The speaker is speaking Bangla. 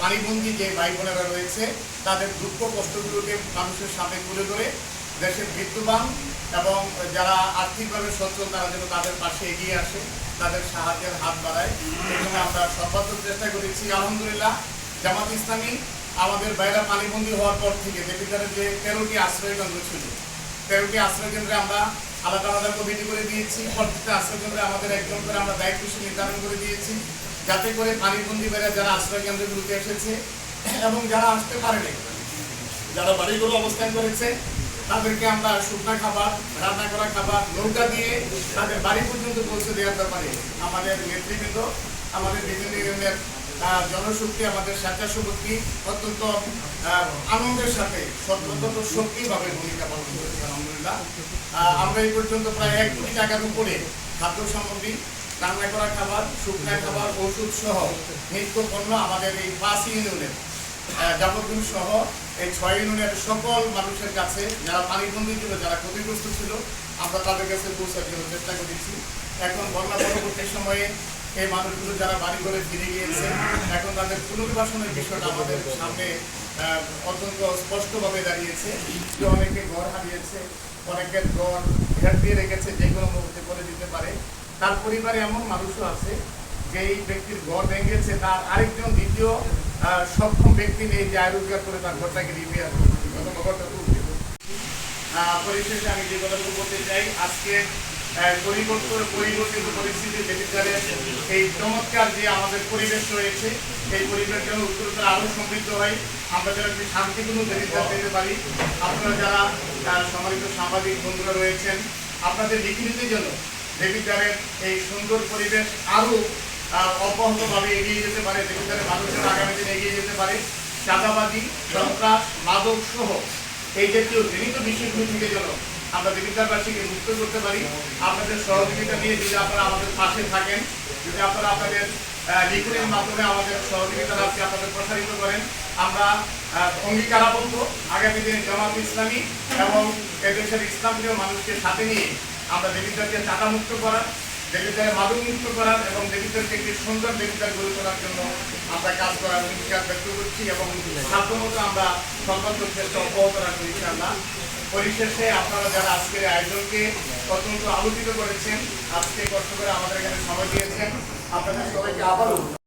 পানিবন্দী যে ভাই বোনেরা রয়েছে, তাদের দুঃখ কষ্টগুলোকে মানুষের সামনে তুলে ধরে দেশের বিদ্যমান এবং যারা আর্থিকভাবে সচ্ছল, তারা যেন তাদের পাশে এগিয়ে আসে, তাদের সাহায্যের হাত বাড়ায়। জন্য আমরা সর্বাত্মক চেষ্টা করেছি। আলহামদুলিল্লাহ, জামাত ইসলামী আমাদের বাইরা পানিবন্দী হওয়ার পর থেকে দেবিদ্বারের যে তেরোটি আশ্রয় কেন্দ্র ছিল, তেরোটি আশ্রয় কেন্দ্রে আমরা আলাদা আলাদা কমিটি করে দিয়েছি। প্রত্যেকটা আশ্রয় কেন্দ্রে আমাদের একজন করে আমরা দায়িত্বশীল নির্ধারণ করে দিয়েছি। যাতে করে পানিবন্দী বেড়ে যারা আশ্রয় কেন্দ্রগুলোতে এসেছে এবং যারা আসতে পারেনি, যারা বাড়িগুলো অবস্থান করেছে, তাদেরকে আমরা শুকনা খাবার, রান্না করা খাবার, নৌকা দিয়ে তাদের বাড়ি পর্যন্ত পৌঁছে দেওয়ার ব্যাপারে আমাদের নেতৃবৃন্দ, আমাদের বিভিন্ন ইউনিয়নের জনশক্তি, আমাদের স্বেচ্ছাসেবকী অত্যন্ত আনন্দের সাথে অত্যন্ত সক্রিয়ভাবে ভূমিকা পালন করেছে আলহামদুলিল্লাহ। আমরা এই পর্যন্ত প্রায় এক কোটি টাকার উপরে খাদ্য সামগ্রী রান্না করা খাবার, শুকনা খাবার, ওষুধ সহ নিত্য পণ্য আমাদের এই পাঁচ ইউনিয়নের যাবতীয় সহ এই ছয় ইউনিয়নের সকল মানুষের কাছে, যারা পানিবন্দী ছিল, যারা ক্ষতিগ্রস্ত ছিল, আমরা তাদের কাছে পৌঁছার জন্য চেষ্টা করেছি। এখন বন্যা পরবর্তী সময়ে এই মানুষগুলো যারা বাড়ি ঘরে ফিরে গিয়েছে, এখন তাদের পুনর্বাসনের বিষয়টা আমাদের সামনে অত্যন্ত স্পষ্টভাবে দাঁড়িয়েছে। অনেকে ঘর হারিয়েছে, অনেকের ঘর ঘের দিয়ে রেখেছে, যে কোনো মুহূর্তে করে দিতে পারে। তার পরিবারে এমন মানুষও আছে যে এই ব্যক্তির ঘর ভেঙেছে, তার আরেকজন দ্বিতীয় সক্ষম ব্যক্তি নেই যে আয় রোজগার করে তার ঘরটাকে রিপেয়ার পরিশেষে আমি যে কথাটুকু বলতে চাই, আজকে পরিবর্তন, পরিবর্তিত পরিস্থিতি বেতিকারে এই চমৎকার যে আমাদের পরিবেশ রয়েছে, এই পরিবেশ যেন উত্তরোত্তর আরও সমৃদ্ধ হয়। আমরা যেন একটি শান্তিপূর্ণ বেতিকা পেতে পারি। আপনারা যারা সম্মানিত সাংবাদিক বন্ধুরা রয়েছেন, আপনাদের লিখিতের জন্য দেবিদ্বারের এই সুন্দর পরিবেশ আরও অব্যাহতভাবে এগিয়ে যেতে পারে, দেবিদ্বারের মানুষের আগামী দিনে এগিয়ে যেতে পারে। চাঁদাবাদী সন্ত্রাস, মাদক সহ এই জাতীয় ঘৃণিত বিষয়গুলো থেকে যেন আমরা দেবিদ্বারবাসীকে মুক্ত করতে পারি। আপনাদের সহযোগিতা নিয়ে যদি আপনারা আমাদের পাশে থাকেন, যদি আপনারা আপনাদের লিখনের মাধ্যমে আমাদের সহযোগিতা রাখতে আপনাদের প্রসারিত করেন, আমরা অঙ্গীকারাবদ্ধ, আগামী দিনে জামাত ইসলামী এবং এদেশের ইসলামীয় মানুষকে সাথে নিয়ে আমরা দেবিদ্বারকে চাঁদা মুক্ত করার দেবিদ্বারে মাদক মুক্ত করার এবং দেবিদ্বারকে একটি সুন্দর দেবিদ্বার গড়ে তোলার জন্য আমরা কাজ করার অঙ্গীকার ব্যক্ত করছি এবং সাধ্যমতো আমরা সর্বাত্মক চেষ্টা অব্যাহত রাখব, ইনশাআল্লাহ। পরিশেষে আপনারা যারা আজকের আয়োজনকে অত্যন্ত আলোচিত করেছেন, আজকে কষ্ট করে আমাদের এখানে সময় দিয়েছেন, আপনাদের সবাইকে আবারও